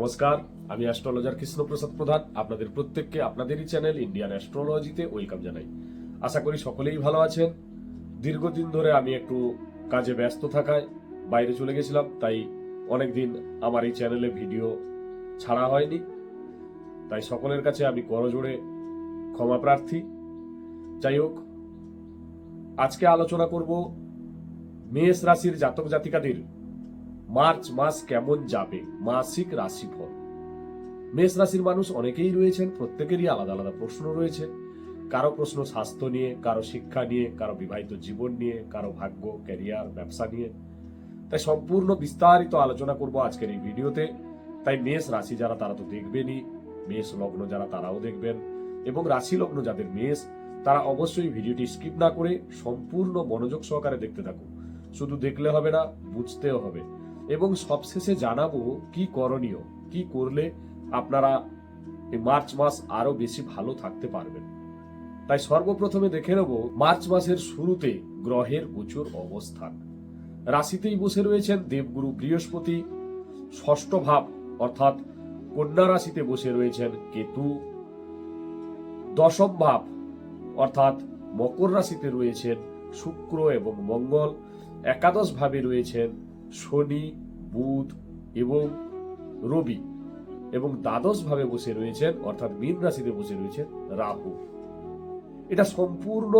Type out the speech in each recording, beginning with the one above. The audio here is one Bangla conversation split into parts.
নমস্কার, আমি অ্যাস্ট্রোলজার কৃষ্ণপ্রসাদ প্রধান। আপনাদের প্রত্যেককে আপনাদেরই চ্যানেল ইন্ডিয়ান অ্যাস্ট্রোলজিতে ওয়েলকাম জানাই। আশা করি সকলেই ভালো আছেন। দীর্ঘদিন ধরে আমি একটু কাজে ব্যস্ত থাকায় বাইরে চলে গেছিলাম, তাই অনেকদিন আমার এই চ্যানেলে ভিডিও ছাড়া হয়নি। তাই সকলের কাছে আমি করজোড়ে ক্ষমা প্রার্থী। যাই হোক, আজকে আলোচনা করব মেষ রাশির জাতক জাতিকাদের মার্চ মাস কেমন যাবে? মাসিক রাশিফল। মেষ রাশির মানুষ অনেকেই রয়েছেন, প্রত্যেকেরই আলাদা আলাদা প্রশ্ন রয়েছে। কারও প্রশ্ন স্বাস্থ্য নিয়ে, কারও শিক্ষা নিয়ে, কারও বিবাহিত জীবন নিয়ে, কারও ভাগ্য, ক্যারিয়ার, ব্যবসা নিয়ে। তাই সম্পূর্ণ বিস্তারিত আলোচনা করব আজকের এই ভিডিওতে। তাই মেষ রাশি যারা, তারা তো দেখবেনই। মেষ লগ্ন যারা, তারাও দেখবেন। এবং রাশি লগ্ন যাদের মেষ, তারা অবশ্যই ভিডিওটি স্কিপ না করে সম্পূর্ণ মনোযোগ সহকারে দেখতে থাকুন। শুধু দেখলে হবে না, বুঝতেও হবে। এবং সবশেষে জানাব কি করণীয়, কি করলে আপনারা মার্চ মাস আরও বেশি ভালো থাকতে পারবেন। তাই সর্বপ্রথমে দেখে নেব মার্চ মাসের শুরুতে গ্রহের গোচর অবস্থান। রাশিতেই বসে রয়েছেন দেবগুরু বৃহস্পতি, ষষ্ঠ ভাব অর্থাৎ কন্যা রাশিতে বসে রয়েছেন কেতু, দশম ভাব অর্থাৎ মকর রাশিতে রয়েছেন শুক্র এবং মঙ্গল, একাদশ ভাবে রয়েছেন শনি বুধ এবং রবি এবং দ্বাদশ ভাবে বসে রয়েছেন, অর্থাৎ মীন রাশিতে বসে রয়েছেন রাহু। এটা সম্পূর্ণ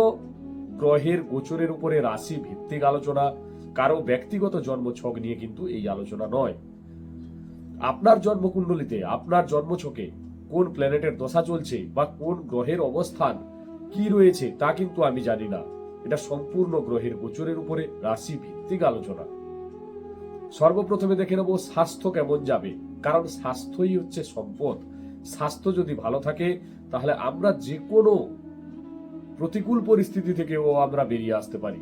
গ্রহের গোচরের উপরে রাশি ভিত্তিক আলোচনা, কারও ব্যক্তিগত জন্ম ছক নিয়ে কিন্তু এই আলোচনা নয়। আপনার জন্মকুণ্ডলিতে, আপনার জন্মছকে কোন প্ল্যানেটের দশা চলছে বা কোন গ্রহের অবস্থান, কি রয়েছে তা কিন্তু আমি জানি না। এটা সম্পূর্ণ গ্রহের গোচরের উপরে রাশি ভিত্তিক আলোচনা। সর্বপ্রথমে দেখে নেব স্বাস্থ্য কেমন যাবে। কারণ স্বাস্থ্যই হচ্ছে সম্পদ। স্বাস্থ্য যদি ভালো থাকে, তাহলে আমরা যে কোনো প্রতিকূল পরিস্থিতি থেকেও আমরা বেরিয়ে আসতে পারি।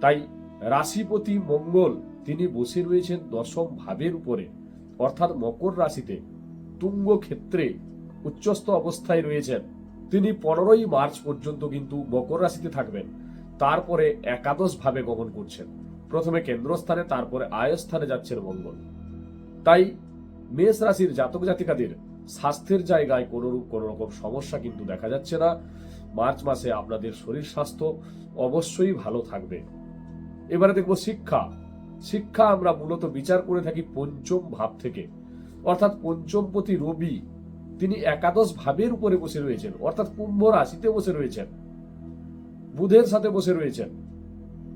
তাই রাশিপতি মঙ্গল, তিনি বসে রয়েছেন দশম ভাবের উপরে। অর্থাৎ মকর রাশিতে তুঙ্গ ক্ষেত্রে উচ্চস্থ অবস্থায় রয়েছেন। তিনি পনেরোই মার্চ পর্যন্ত কিন্তু মকর রাশিতে থাকবেন। তারপরে একাদশ ভাবে গমন করছেন। প্রথমে কেন্দ্রস্থানে, তারপরে আয়স্থানে যাচ্ছেন মঙ্গল। তাই মেষ রাশির জাতক জাতিকাদের স্বাস্থ্যের জায়গায় কোনোরূপ কোনো রকম সমস্যা কিন্তু দেখা যাচ্ছে না। মার্চ মাসে আপনাদের শরীর স্বাস্থ্য অবশ্যই ভালো থাকবে। এবারে দেখব শিক্ষা। শিক্ষা আমরা মূলত বিচার করে থাকি পঞ্চম ভাব থেকে। অর্থাৎ পঞ্চমপতি রবি, তিনি একাদশ ভাবের উপরে বসে রয়েছেন। অর্থাৎ কুম্ভ রাশিতে বসে রয়েছেন। বুধের সাথে বসে রয়েছেন।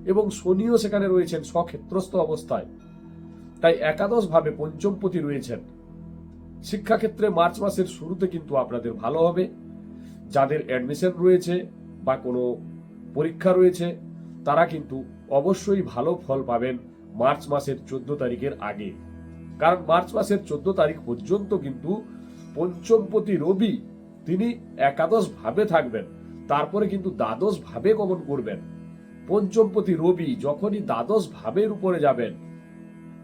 এবং শনিও সেখানে রয়েছেন স্বক্ষেত্রস্থ অবস্থায়। তাই একাদশ ভাবে পঞ্চমপতি রয়েছেন। শিক্ষাক্ষেত্রে মার্চ মাসের শুরুতে কিন্তু আপনাদের ভালো হবে। যাদের অ্যাডমিশন রয়েছে বা কোনো পরীক্ষা রয়েছে, তারা কিন্তু অবশ্যই ভালো ফল পাবেন মার্চ মাসের চোদ্দ তারিখের আগে। কারণ মার্চ মাসের চোদ্দ তারিখ পর্যন্ত কিন্তু পঞ্চমপতি রবি তিনি একাদশ ভাবে থাকবেন। তারপরে কিন্তু দ্বাদশ ভাবে গমন করবেন। পঞ্চমপতি রবি যখনই দ্বাদশ ভাবের উপরে যাবেন,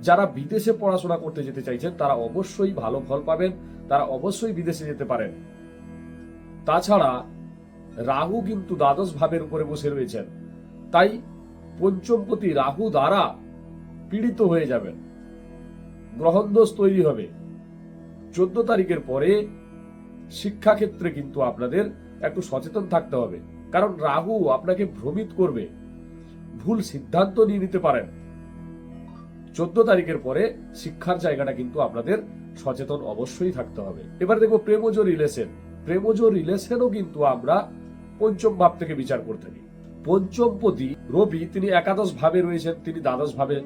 যারা বিদেশে পড়াশোনা করতে যেতে চাইছেন, তারা অবশ্যই ভালো ফল পাবেন, তারা অবশ্যই বিদেশে যেতে পারেন। তাছাড়া রাহু কিন্তু দ্বাদশ ভাবের উপরে বসে রয়েছেন, তাই পঞ্চমপতি রাহু দ্বারা পীড়িত হয়ে যাবেন। গ্রহণদোষ তৈরি হবে। চোদ্দ তারিখের পরে শিক্ষাক্ষেত্রে কিন্তু আপনাদের একটু সচেতন থাকতে হবে, কারণ রাহু আপনাকে ভ্রমিত করবে। ভুল সিদ্ধান্ত নিয়ে নিতে পারেন। চোদ্দ তারিখের পরে শিক্ষার জায়গাটা কিন্তু আপনাদের সচেতন অবশ্যই থাকতে হবে। এবার দেখব প্রেমজ রিলেশন। প্রেমজ রিলেশনও কিন্তু আমরা পঞ্চম ভাব থেকে বিচার করে থাকি। পঞ্চমপতি রবি, তিনি একাদশ ভাবে রয়েছেন, তিনি দ্বাদশ ভাবে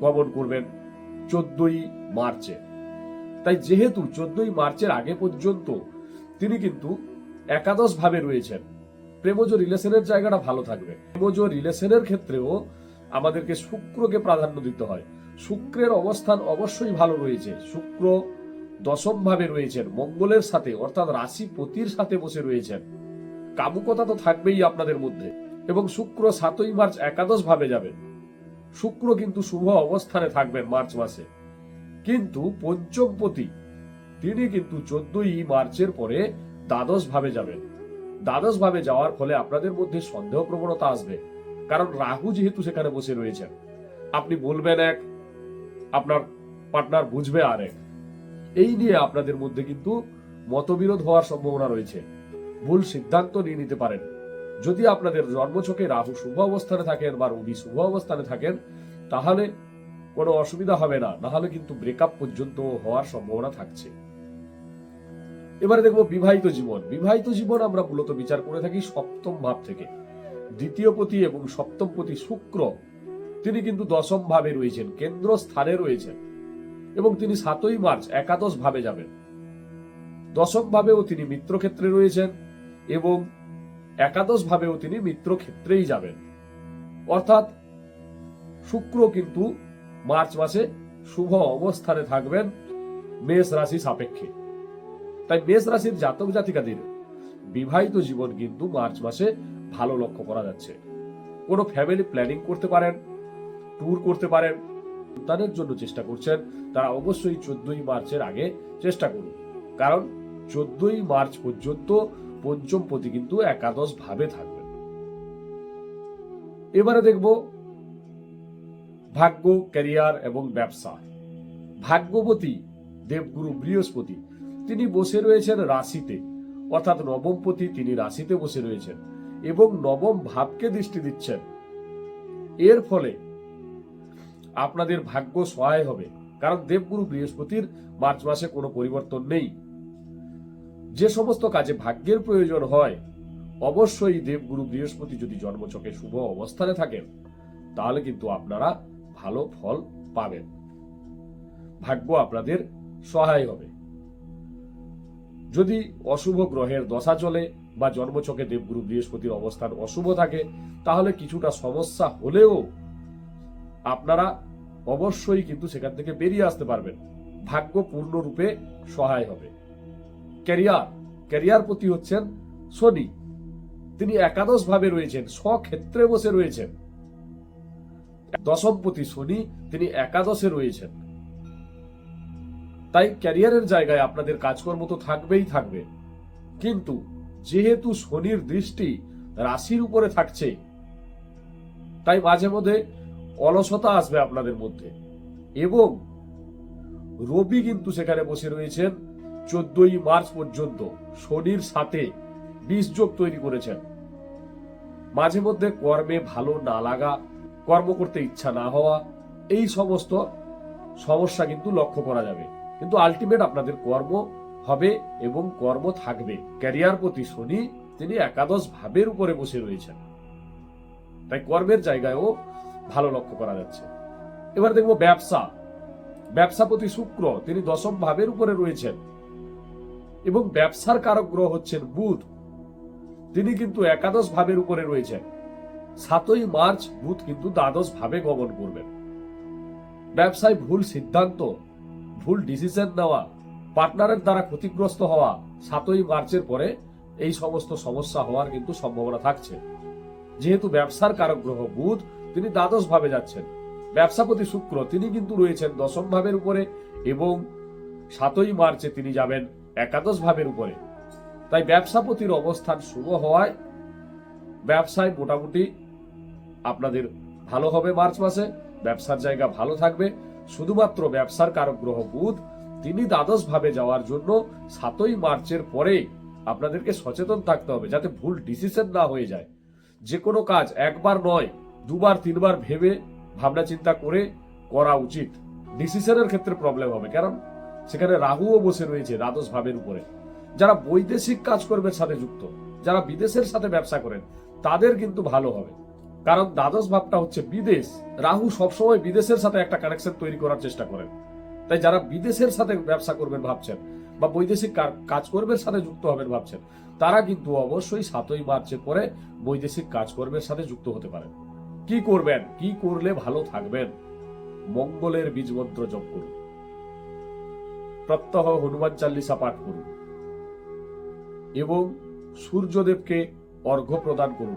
গমন করবেন চোদ্দই মার্চে। তাই যেহেতু চোদ্দই মার্চের আগে পর্যন্ত তিনি কিন্তু একাদশ ভাবে রয়েছেন প্রেমজ রিলেশনের জায়গাটা ভালো থাকবে। প্রেমজ রিলেশনের ক্ষেত্রেও আমাদেরকে শুক্রকে প্রাধান্য দিতে হয়। শুক্রের অবস্থান অবশ্যই ভালো রয়েছে। শুক্র দশম ভাবে রয়েছেন, মঙ্গলের সাথে, অর্থাৎ রাশিপতির সাথে বসে রয়েছেন। কামুকতা তো থাকবেই আপনাদের মধ্যে। এবং শুক্র সাতই মার্চ একাদশ ভাবে যাবেন শুক্র কিন্তু শুভ অবস্থানে থাকবেন মার্চ মাসে। কিন্তু পঞ্চমপতি, তিনি কিন্তু চোদ্দই মার্চের পরে দ্বাদশ ভাবে যাবেন। দ্বাদশ ভাবে যাওয়ার ফলে আপনাদের মধ্যে সন্দেহ প্রবণতা আসবে। কারণ রাহু যেহেতু সেখানে বসে রয়েছেন আপনি বলবেন এক, আপনার পার্টনার বুঝবে আর এক। এই নিয়ে আপনাদের মধ্যে কিন্তু মতবিরোধ হওয়ার সম্ভাবনা রয়েছে। ভুল সিদ্ধান্ত নিয়ে নিতে পারেন। যদি আপনাদের জন্মছকে রাহু শুভ অবস্থানে থাকেন বা রবি শুভ অবস্থানে থাকেন, তাহলে কোনো অসুবিধা হবে না। নাহলে কিন্তু ব্রেকআপ পর্যন্ত হওয়ার সম্ভাবনা থাকছে। এবারে দেখব বিবাহিত জীবন। বিবাহিত জীবন আমরা মূলত বিচার করে থাকি সপ্তম ভাব থেকে। দ্বিতীয় পতি এবং সপ্তম পতি শুক্র, তিনি কিন্তু দশম ভাবে রয়েছেন, কেন্দ্র স্থানে রয়েছেন এবং তিনি সাতই মার্চ একাদশ ভাবে যাবেন। দশম ভাবেও তিনি মিত্র ক্ষেত্রে রয়েছেন এবং একাদশ ভাবেও তিনি মিত্র ক্ষেত্রেই যাবেন। অর্থাৎ শুক্র কিন্তু মার্চ মাসে শুভ অবস্থানে থাকবেন, মেষ রাশি সাপেক্ষে। তাই মেষ রাশির জাতক জাতিকাদের বিবাহিত জীবন কিন্তু মার্চ মাসে ভালো লক্ষ্য করা যাচ্ছে। কোনো ফ্যামিলি প্ল্যানিং করতে পারেন ট্যুর করতে পারেন সন্তানের জন্য চেষ্টা করছেন, তারা অবশ্যই চোদ্দই মার্চের আগে চেষ্টা করুন। কারণ চোদ্দই মার্চ পর্যন্ত পঞ্চম পতি কিন্তু একাদশ ভাবে থাকবেন। এবারে দেখব ভাগ্য ক্যারিয়ার এবং ব্যবসা। ভাগ্যবতী দেবগুরু বৃহস্পতি তিনি বসে রয়েছেন রাশিতে। অর্থাৎ নবমপতি তিনি রাশিতে বসে রয়েছেন এবং নবম ভাবকে দৃষ্টি দিচ্ছেন। এর ফলে আপনাদের ভাগ্য সহায় হবে, কারণ দেবগুরু বৃহস্পতির মার্চ মাসে কোনো পরিবর্তন নেই। যে সমস্ত কাজে ভাগ্যের প্রয়োজন হয়, অবশ্যই দেবগুরু বৃহস্পতি যদি জন্মচকে শুভ অবস্থানে থাকেন, তাহলে কিন্তু আপনারা ভালো ফল পাবেন। ভাগ্য আপনাদের সহায় হবে। যদি অশুভ গ্রহের দশা চলে বা জন্মচকে দেবগুরু বৃহস্পতির অবস্থান অশুভ থাকে, তাহলে কিছুটা সমস্যা হলেও আপনারা অবশ্যই কিন্তু সেখান থেকে বেরিয়ে আসতে পারবেন। ভাগ্য পূর্ণরূপে সহায় হবে। ক্যারিয়ার ক্যারিয়ার প্রতি হচ্ছেন শনি। তিনি একাদশ ভাবে রয়েছেন, স্বক্ষেত্রে বসে রয়েছেন। দশমপতি শনি, তিনি একাদশে রয়েছেন। তাই ক্যারিয়ারের জায়গায় আপনাদের কাজকর্ম তো থাকবেই থাকবে। কিন্তু যেহেতু শনির দৃষ্টি রাশির উপরে থাকছে, তাই মাঝে মধ্যে অলসতা আসবে আপনাদের মধ্যে। এবং রবি কিন্তু সেখানে বসে রয়েছেন, চোদ্দই মার্চ পর্যন্ত শনির সাথে বিষ যোগ তৈরি করেছেন। মাঝে মধ্যে কর্মে ভালো না লাগা, কর্ম করতে ইচ্ছা না হওয়া, এই সমস্ত সমস্যা কিন্তু লক্ষ্য করা যাবে। কিন্তু আলটিমেট আপনাদের কর্ম হবে এবং কর্ম থাকবে। ক্যারিয়ার প্রতি শনি তিনি একাদশ ভাবের উপরে বসে রয়েছেন। তাই কর্মের জায়গায়ও ভালো লক্ষ্য করা যাচ্ছে। এবার দেখব ব্যবসা। ব্যবসাপতি শুক্র তিনি দশম ভাবের উপরে রয়েছেন। এবং ব্যবসার কারক গ্রহ হচ্ছেন বুধ। তিনি কিন্তু একাদশ ভাবের উপরে রয়েছেন। সাতই মার্চ বুধ কিন্তু দ্বাদশ ভাবে গমন করবেন। ব্যবসায় ভুল সিদ্ধান্ত ভুল ডিসিশন নেওয়া পার্টনারের দ্বারা ক্ষতিগ্রস্ত হওয়া সাতই মার্চের পরে এই সমস্ত সমস্যা হওয়ার কিন্তু সম্ভাবনা থাকছে। যেহেতু ব্যবসার কারক গ্রহ বুধ, তিনি দ্বাদশ ভাবে যাচ্ছেন। ব্যবসাপতি শুক্র, তিনি কিন্তু রয়েছেন দশম ভাবের উপরে এবং সাতই মার্চে তিনি যাবেন একাদশ ভাবের উপরে। তাই ব্যবসাপতির অবস্থান শুভ হওয়ায় ব্যবসায় মোটামুটি আপনাদের ভালো হবে মার্চ মাসে, ব্যবসার জায়গা ভালো থাকবে। শুধুমাত্র ব্যবসার কারক গ্রহ বুধ, তিনি দ্বাদশ ভাবে যাওয়ার জন্য সাতই মার্চের পরে আপনাদেরকে সচেতন থাকতে হবে যাতে ভুল ডিসিশন না হয়ে যায়। যে কোনো কাজ একবার নয়, দুবার, তিনবার ভেবে ভাবনা চিন্তা করে করা উচিত। ডিসিশনের ক্ষেত্রে প্রবলেম হবে। কারণ সেখানে রাহুও বসে রয়েছে দ্বাদশ ভাবের উপরে। যারা বৈদেশিক কাজকর্মের সাথে যুক্ত, যারা বিদেশের সাথে ব্যবসা করেন, তাদের কিন্তু ভালো হবে। কারণ দ্বাদশ ভাবটা হচ্ছে বিদেশ। রাহু সবসময় বিদেশের সাথে একটা কানেকশন তৈরি করার চেষ্টা করেন তাই যারা বিদেশের সাথে ব্যবসা করবেন ভাবছেন বা বৈদেশিক কার- কাজকর্মের সাথে যুক্ত হবেন ভাবছেন, তারা কিন্তু অবশ্যই সাতই মার্চের পরে বৈদেশিক কাজকর্মের সাথে যুক্ত হতে পারেন। কি করবেন? কি করলে ভালো থাকবেন? মঙ্গলের বীজ মন্ত্র জপ করুন। প্রত্যহ হনুমান চাল্লিশা পাঠ করুন। এবং সূর্যদেবকে অর্ঘ্য প্রদান করুন।